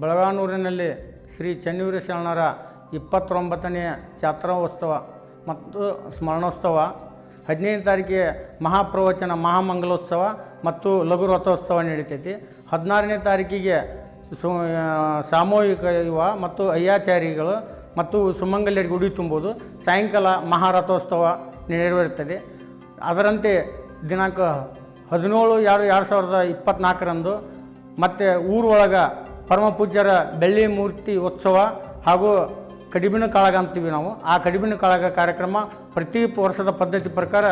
ಬೆಳಗಾನೂರಿನಲ್ಲಿ ಶ್ರೀ ಚೆನ್ನವೀರ ಶರಣರ ಇಪ್ಪತ್ತೊಂಬತ್ತನೆಯ ಜಾತ್ರೋತ್ಸವ ಮತ್ತು ಸ್ಮರಣೋತ್ಸವ ಹದಿನೈದು ತಾರೀಕಿಗೆ ಮಹಾಪ್ರವಚನ ಮಹಾಮಂಗಲೋತ್ಸವ ಮತ್ತು ಲಘು ರಥೋತ್ಸವ ನಡೀತೈತಿ. ಹದಿನಾರನೇ ತಾರೀಕಿಗೆ ಸು ಸಾಮೂಹಿಕ ಯುವ ಮತ್ತು ಅಯ್ಯಾಚಾರಿಗಳು ಮತ್ತು ಸುಮಂಗಲ್ಯರಿಗೆ ಉಡಿ ತುಂಬುವುದು ಸಾಯಂಕಾಲ ಮಹಾರಥೋತ್ಸವ ನೆರವೇರುತ್ತದೆ. ಅದರಂತೆ ದಿನಾಂಕ ಹದಿನೇಳು ಎರಡು ಎರಡು ಸಾವಿರದ ಇಪ್ಪತ್ತ್ನಾಲ್ಕರಂದು ಮತ್ತು ಊರೊಳಗೆ ಪರಮ ಪೂಜ್ಯರ ಬೆಳ್ಳಿ ಮೂರ್ತಿ ಉತ್ಸವ ಹಾಗೂ ಕಡಿಬಿನ ಕಾಳಗ ಅಂತೀವಿ ನಾವು. ಆ ಕಡಿಬಿನ ಕಾಳಗ ಕಾರ್ಯಕ್ರಮ ಪ್ರತಿ ವರ್ಷದ ಪದ್ಧತಿ ಪ್ರಕಾರ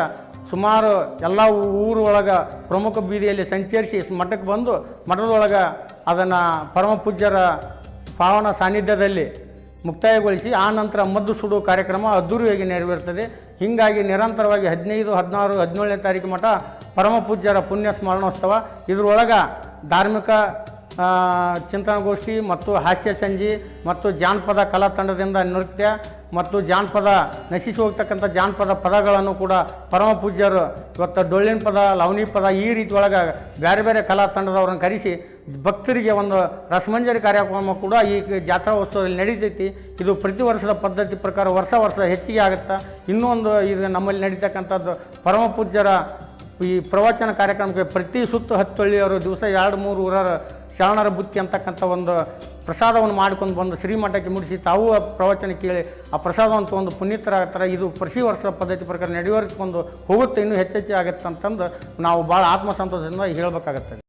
ಸುಮಾರು ಎಲ್ಲ ಊರೊಳಗೆ ಪ್ರಮುಖ ಬೀದಿಯಲ್ಲಿ ಸಂಚರಿಸಿ ಮಠಕ್ಕೆ ಬಂದು ಮಠದೊಳಗೆ ಅದನ್ನು ಪರಮ ಪೂಜ್ಯರ ಪಾವನ ಸಾನ್ನಿಧ್ಯದಲ್ಲಿ ಮುಕ್ತಾಯಗೊಳಿಸಿ ಆ ನಂತರ ಮದ್ದು ಸುಡುವ ಕಾರ್ಯಕ್ರಮ ಅದ್ದೂರಿಯಾಗಿ ನೆರವೇರ್ತದೆ. ಹೀಗಾಗಿ ನಿರಂತರವಾಗಿ ಹದಿನೈದು, ಹದಿನಾರು, ಹದಿನೇಳನೇ ತಾರೀಕು ಮಠ ಪರಮ ಪೂಜ್ಯರ ಪುಣ್ಯ ಸ್ಮರಣೋತ್ಸವ ಇದರೊಳಗೆ ಧಾರ್ಮಿಕ ಚಿಂತನಗೋಷ್ಠಿ ಮತ್ತು ಹಾಸ್ಯ ಸಂಜೆ ಮತ್ತು ಜಾನಪದ ಕಲಾ ತಂಡದಿಂದ ನೃತ್ಯ ಮತ್ತು ಜಾನಪದ ನಶಿಸಿ ಹೋಗ್ತಕ್ಕಂಥ ಜಾನಪದ ಪದಗಳನ್ನು ಕೂಡ ಪರಮ ಪೂಜ್ಯರು ಇವತ್ತು ಡೊಳ್ಳಿನ ಪದ, ಲವಣಿ ಪದ ಈ ರೀತಿ ಒಳಗೆ ಬೇರೆ ಬೇರೆ ಕಲಾ ತಂಡದವ್ರನ್ನ ಕರೆಸಿ ಭಕ್ತರಿಗೆ ಒಂದು ರಸಮಂಜರಿ ಕಾರ್ಯಕ್ರಮ ಕೂಡ ಈ ಜಾತ್ರಾ ಉತ್ಸವದಲ್ಲಿ ನಡೀತೈತಿ. ಇದು ಪ್ರತಿ ವರ್ಷದ ಪದ್ಧತಿ ಪ್ರಕಾರ ವರ್ಷ ವರ್ಷ ಹೆಚ್ಚಿಗೆ ಆಗುತ್ತಾ ಇನ್ನೊಂದು ಇದು ನಮ್ಮಲ್ಲಿ ನಡೀತಕ್ಕಂಥದ್ದು ಪರಮ ಪೂಜ್ಯರ ಈ ಪ್ರವಚನ ಕಾರ್ಯಕ್ರಮಕ್ಕೆ ಪ್ರತಿ ಸುತ್ತು ಹತ್ತಳ್ಳಿಯವರು ದಿವಸ ಎರಡು ಮೂರು ಊರರ ಶರಣರ ಬುತ್ತಿ ಅಂತಕ್ಕಂಥ ಒಂದು ಪ್ರಸಾದವನ್ನು ಮಾಡ್ಕೊಂಡು ಬಂದು ಶ್ರೀಮಠಕ್ಕೆ ಮುಡಿಸಿ ತಾವು ಆ ಪ್ರವಚನ ಕೇಳಿ ಆ ಪ್ರಸಾದವನ್ನು ತೊಗೊಂಡು ಪುನೀತರಾಗ್ತಾರೆ ಇದು ಪ್ರತಿ ವರ್ಷದ ಪದ್ಧತಿ ಪ್ರಕಾರ ನಡೆಯೋರ್ಕೊಂಡು ಹೋಗುತ್ತೆ, ಇನ್ನೂ ಹೆಚ್ಚೆಚ್ಚು ಆಗುತ್ತೆ ಅಂತಂದು ನಾವು ಭಾಳ ಆತ್ಮಸಂತೋಷದಿಂದ ಹೇಳಬೇಕಾಗತ್ತೆ.